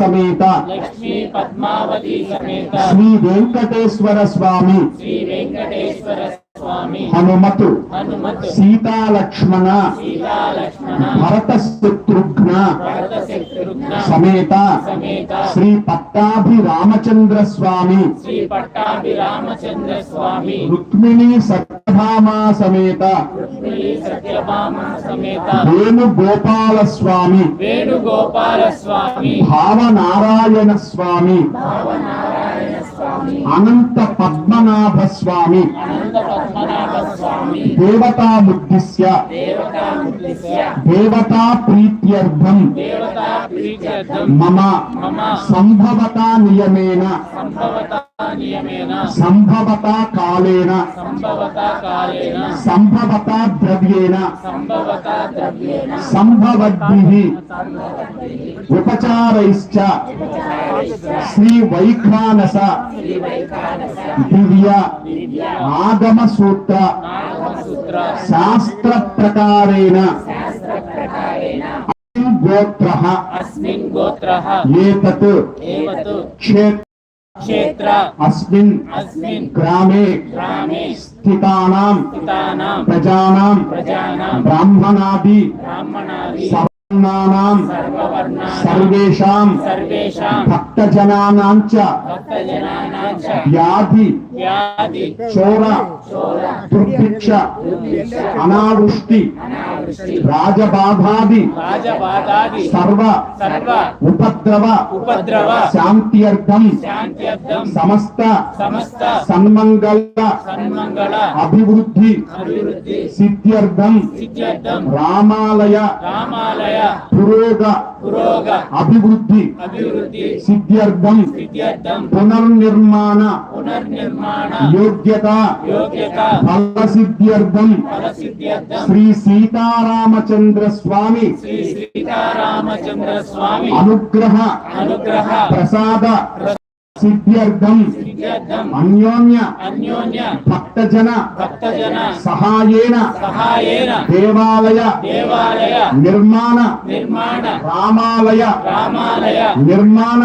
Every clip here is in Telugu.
సమేత. లక్ష్మీ పద్మావతి సమేత. శ్రీ వెంకటేశ్వర స్వామి. శ్రీ వెంకటేశ్వర హనుమతు. హనుమతు. సీతా లక్ష్మణ సీతా లక్ష్మణ భరత శత్రుఘ్న సమేత శ్రీ పట్టాభి రామచంద్ర స్వామి రుక్మిణి సత్యభామ సమేత. సమేత వేణుగోపాల స్వామి వేణుగోపాల స్వామి భావనారాయణ. స్వామి అనంత పద్మనాభ స్వామి దేవతాముద్దిశ్య. దేవతా ప్రీత్యర్థం. మమ సంభవతా నియమేన. సంభవత కాలేన. సంభవత ద్రవ్యేన. సంభవద్భిః. ఉపచారైశ్చ. శ్రీ వైఖానస. దివ్య. ఆగమ సూత్ర శాస్త్ర ప్రకారేణ గోత్ర. అస్మిన్ గోత్ర. ఏతత్. ఏవతు క్షేత్ర. క్షేత్ర. అస్మిన్ అస్మిన్. గ్రామే. గ్రామే. స్థితానాం. స్థితానాం. ప్రజానాం. ప్రజానాం. బ్రాహ్మణాది. బ్రాహ్మణాది. సవర్ణానాం సర్వవర్ణానాం సర్వేషాం. సర్వేషాం. భక్తజనానాం చ భక్తజనానాం చ వ్యాధి. వ్యాధి. చోర దుర్భిక్ష అనావృష్టి రాజబాధాది రాజబాధాది. సర్వ సర్వ. ఉపద్రవ ఉపద్రవ. శాంత్యర్థం శాంత్యర్థం. సమస్త సమస్త. సన్మంగళ సన్మంగళ. అభివృద్ధి అభివృద్ధి. సిద్ధ్యర్థం సిద్ధ్యర్థం. రామాలయ రామాలయ. పురోగ పురోగ అభివృద్ధి. అభివృద్ధి. సిద్ధ్యర్థం. సిద్ధ్యర్థం. పునర్నిర్మాణ. పునర్నిర్మాణ. యోగ్యత. యోగ్యత. ఫలసిద్ధ్యర్థం. ఫలసిద్ధ్యర్థం. శ్రీ సీతారామచంద్ర స్వామి. శ్రీ సీతారామచంద్ర స్వామి అనుగ్రహ. అనుగ్రహ. ప్రసాద. సిద్ధ్యర్థం. సిద్ధ్యర్థం. అన్యోన్య. అన్యోన్య. భక్తజన సహాయేన సహాయేన దేవాలయ నిర్మాణ రామాలయ నిర్మాణ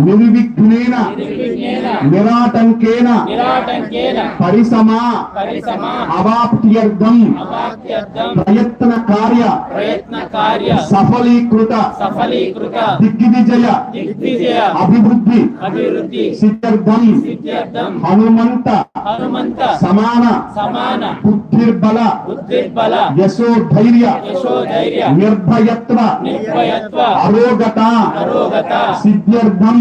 నిర్విఘ్నేన నిరాటంకేన పరిసమా అవాప్త్యర్థం ప్రయత్న కార్య సఫలీకృత సఫలీకృత దిగ్విజయ అభివృద్ధి సిద్ధ్యర్థం హనుమంత ಅಂತ ಸಮಾನ ಸಮಾನ ಬುದ್ಧಿರ್ಬಲ ಬುದ್ಧಿರ್ಬಲ ಯಶೋ ಧೈರ್ಯ ಯಶೋ ಧೈರ್ಯ ನಿರ್ಭಯತ್ವ ನಿರ್ಭಯತ್ವ ಅರೋಗತ ಅರೋಗತ ಸಿದ್ಧ್ಯರ್ಥಂ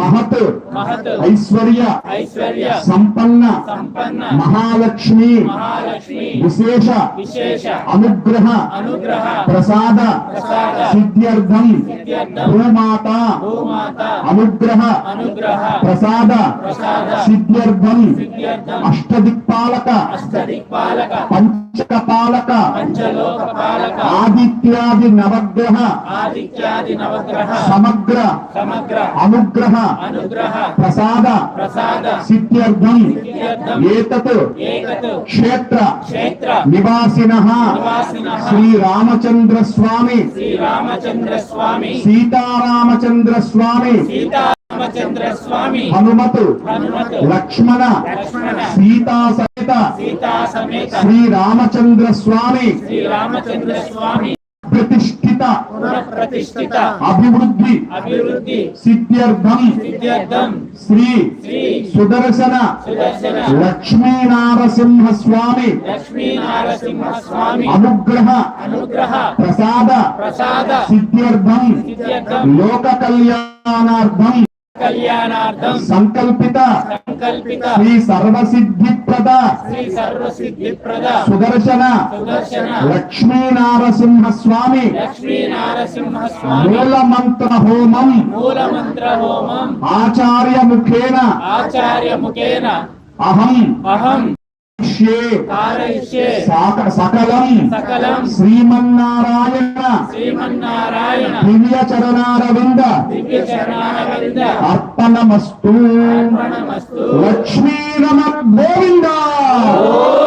ಮಹತ್ ಮಹತ್ ಐಶ್ವರ್ಯ ಐಶ್ವರ್ಯ ಸಂಪನ್ನ ಸಂಪನ್ನ ಮಹಾಲಕ್ಷ್ಮಿ ಮಹಾಲಕ್ಷ್ಮಿ ವಿಶೇಷ ವಿಶೇಷ ಅನುಗ್ರಹ ಅನುಗ್ರಹ ಪ್ರಸಾದ ಪ್ರಸಾದ ಸಿದ್ಧ್ಯರ್ಥಂ ಭೂಮಾತಾ ಭೂಮಾತಾ ಅನುಗ್ರಹ ಅನುಗ್ರಹ ಪ್ರಸಾದ ಪ್ರಸಾದ ಸಿದ್ಧ್ಯರ್ಥಂ ಸಿದ್ಧ್ಯರ್ಥಂ అష్టదిక్పాలక అష్టదిక్పాలక పంచకపాలక పంచలోక పాలక ఆదిత్యాది నవగ్రహ ఆదిత్యాది నవగ్రహ సమగ్ర సమగ్ర అనుగ్రహ అనుగ్రహ ప్రసాద ప్రసాద సిద్ధ్యర్థం ఏతత్ క్షేత్ర. నివాసిన. నివాసినః. శ్రీరామచంద్ర స్వామి సీతారామచంద్ర స్వామి హనుమతు. లక్ష్మణ. సీతా సమేత సీతా సమేత శ్రీరామచంద్ర స్వామి శ్రీరామచంద్ర స్వామి ప్రతిష్ఠిత పునఃప్రతిష్ఠిత. అభివృద్ధి. అభివృద్ధి. సిద్ధ్యర్థం. సిద్ధ్యర్థం. శ్రీ శ్రీ సుదర్శన. సుదర్శన. లక్ష్మీనారసింహ స్వామి లక్ష్మీ నారసింహ స్వామి అనుగ్రహ. అనుగ్రహ. ప్రసాద. ప్రసాద. సిద్ధ్యర్థం. సిద్ధ్యర్థం. లోక కళ్యాణార్థం. కళ్యాణార్థం సంకల్పిత. సంకల్పిత. శ్రీ సర్వసిద్ధిప్రద ప్రదాత సుదర్శన. లక్ష్మీ నారసింహ స్వామి మూల మంత్ర హోమం ఆచార్య ముఖేన ఆచార్య ముఖేన అహం అహం సకలం. శ్రీమన్నారాయణ. శ్రీమన్నారాయణ. దివ్య చరణారవింద దివ్య చరణారవింద అర్పణమస్తు. లక్ష్మీ నమ గోవింద. 오!